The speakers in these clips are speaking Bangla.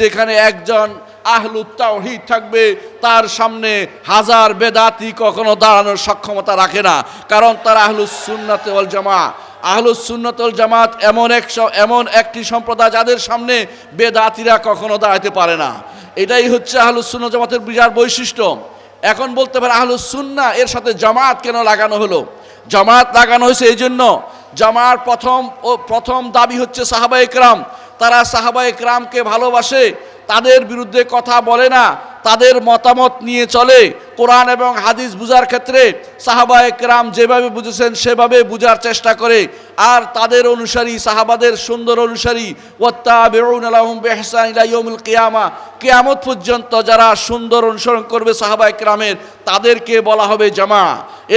যেখানে একজন আহলুত তাওহীদ থাকবে, তার সামনে হাজার বেদাতি কখনো দাঁড়ানোর সক্ষমতা রাখে না। কারণ তার আহলুস সুন্নাতে ওয়াল জামা আহলুস সুন্নাতুল জামাত এমন এক এমন একটি সম্প্রদায় যাদের সামনে বেদাতিরা কখনো দাঁড়াতে পারে না। এটাই হচ্ছে আহলুস সুন্নাত জামাতের বিরাট বৈশিষ্ট্য। এখন বলতে পারে আহলুস সুন্না, এর সাথে জামাত কেন লাগানো হলো? জামাত লাগানো হয়েছে এই জন্য। জামার প্রথম ও প্রথম দাবি হচ্ছে সাহাবা একরাম তারা সাহাবা একরামকে ভালোবাসে তাদের বিরুদ্ধে কথা বলে না তাদের মতামত নিয়ে চলে। কোরআন এবং হাদিস বুঝার ক্ষেত্রে সাহাবা একরাম যেভাবে বুঝেছেন, সেভাবে বুঝার চেষ্টা করে। আর তাদের অনুসারী, সাহাবাদের সুন্দর অনুসারী ইয়াউমিল কিয়ামা। কিয়ামত পর্যন্ত যারা সুন্দর অনুসরণ করবে সাহাবা একরামের তাদেরকে বলা হবে জামা।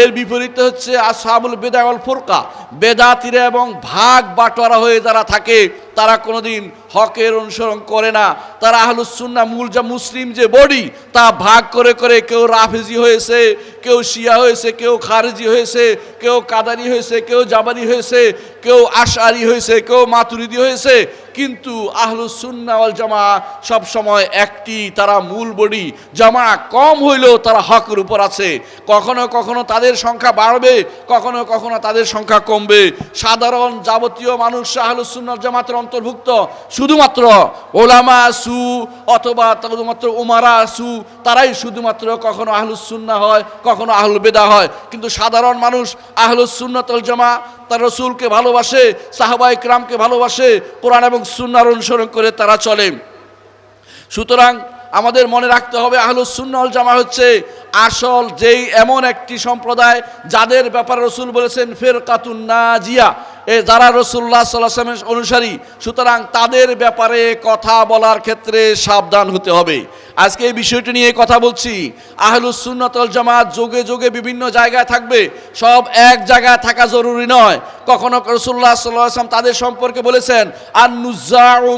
এর বিপরীতে হচ্ছে আসহাবুল বেদা ওয়াল ফুরকা। বেদাতিরা এবং ভাগ বাটোয়ারা হয়ে যারা থাকে, তারা কোনোদিন হকের অনুসরণ করে না। তারা আহলুসুন্না মূল যা মুসলিম যে বডি তা ভাগ করে করে কেউ রাফেজি হয়েছে, কেউ শিয়া হয়েছে, কেউ খারেজি হয়েছে, কেউ কাদারি হয়েছে, কেউ জাবারি হয়েছে, কেউ আশারি হয়েছে, কেউ মাতুরিদি হয়েছে। কিন্তু আহলুস সুন্নাহ ওয়াল জামা সব সময় একটি, তারা মূল বডি। জামা কম হইলেও তারা হকের উপর আছে। কখনো কখনো তাদের সংখ্যা বাড়বে, কখনো কখনো তাদের সংখ্যা কমবে। সাধারণ যাবতীয় মানুষ আহলুস সুন্নাহ জামাতের অন্তর্ভুক্ত। শুধুমাত্র ওলামা সু অথবা শুধুমাত্র উমারা সু, তারাই শুধুমাত্র কখনো আহলুস সুন্নাহ হয়, কখনো আহলুল বেদা হয়। কিন্তু সাধারণ মানুষ আহলুস সুন্নাতুল জামা তার রসুলকে ভালোবাসে সাহাবা ইকরামকে ভালোবাসে, কোরআন এবং সুন্নার অনুসরণ করে তারা চলে। সুতরাং আমাদের মনে রাখতে হবে, আহলুস সুন্নাল জামা হচ্ছে আসল যেই এমন একটি সম্প্রদায় যাদের ব্যাপারে রসুল বলেছেন ফের কাতুন নাজিয়া। এ যারা রসুল্লাহ সাল্লামের অনুসারী, সুতরাং তাদের ব্যাপারে কথা বলার ক্ষেত্রে সাবধান হতে হবে। আজকে এই বিষয়টি নিয়ে কথা বলছি। আহলুস সুন্নতল জামাত যোগে যোগে বিভিন্ন জায়গায় থাকবে। সব এক জায়গায় থাকা জরুরি নয়। কখনো রসুল্লাহ সাল্লাম তাদের সম্পর্কে বলেছেন আর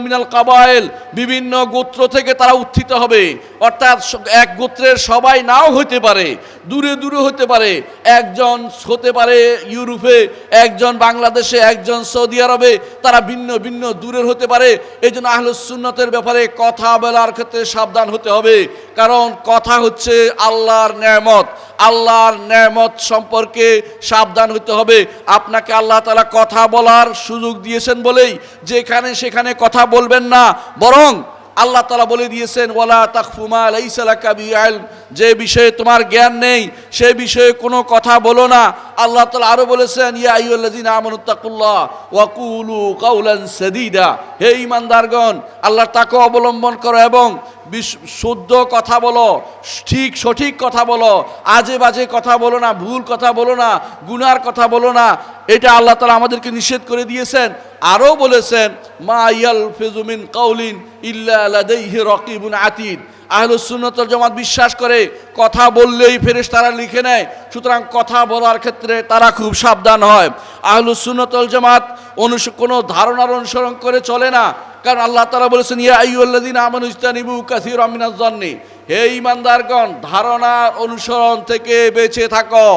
মিনাল কাবায়েল বিভিন্ন গোত্র থেকে তারা উত্থিত হবে। অর্থাৎ এক গোত্রের সবাই নাও হতে পারে, দূরে দূরে হতে পারে। একজন হতে পারে ইউরোপে, একজন বাংলাদেশে, একজন সৌদি আরবে। তারা ভিন্ন ভিন্ন দূরের হতে পারে। এই জন্য আহলুস সুন্নতের ব্যাপারে কথা বলার ক্ষেত্রে সাবধান হতে হবে। কারণ কথা হচ্ছে আল্লাহর নেয়ামত। আল্লাহর নেয়ামত সম্পর্কে সাবধান হতে হবে। আপনাকে আল্লাহ তালা কথা বলার সুযোগ দিয়েছেন বলেই যেখানে সেখানে কথা বলবেন না। বরং আল্লাহ তালা বলে দিয়েছেন, ওয়ালা তাকফুমা লাইসালাকা বিআলম যে বিষয়ে তোমার জ্ঞান নেই, সে বিষয়ে কোনো কথা বলো না। আল্লাহ তালা আরও বলেছেন, ইয়া আইয়ুল্লাযিনা আমানুত্তাকুল্লাহ ওয়া কুলু কাউলান সাদীদা। হে ঈমানদারগণ, আল্লাহর তাকে অবলম্বন করো এবং শুদ্ধ কথা বলো, ঠিক সঠিক কথা বলো আজে বাজে কথা বলো না, ভুল কথা বলো না, গুনার কথা বলো না। এটা আল্লাহ তালা আমাদেরকে নিষেধ করে দিয়েছেন। আরও বলেছেন, মা ইয়াল ফেজুমিন কাউলিন ইল্লা লাদাইহি রকিবুন আতিদ। আহলুস সুন্নতল জামাত বিশ্বাস করে, কথা বললেই ফেরেশ তারা লিখে নেয়, সুতরাং কথা বলার ক্ষেত্রে তারা খুব সাবধান হয়। আহলুস সুন্নতল জামাত অনুস, কোনো ধারণার অনুসরণ করে চলে না, কারণ আল্লাহ তারা বলেছেন, ইয়া আইয়ুল্লাযিনা আমানু ইজতানিবু কাসীরাম মিনাজ জন্নি হে ঈমানদারগণ, ধারণার অনুসরণ থেকে বেঁচে থাকো।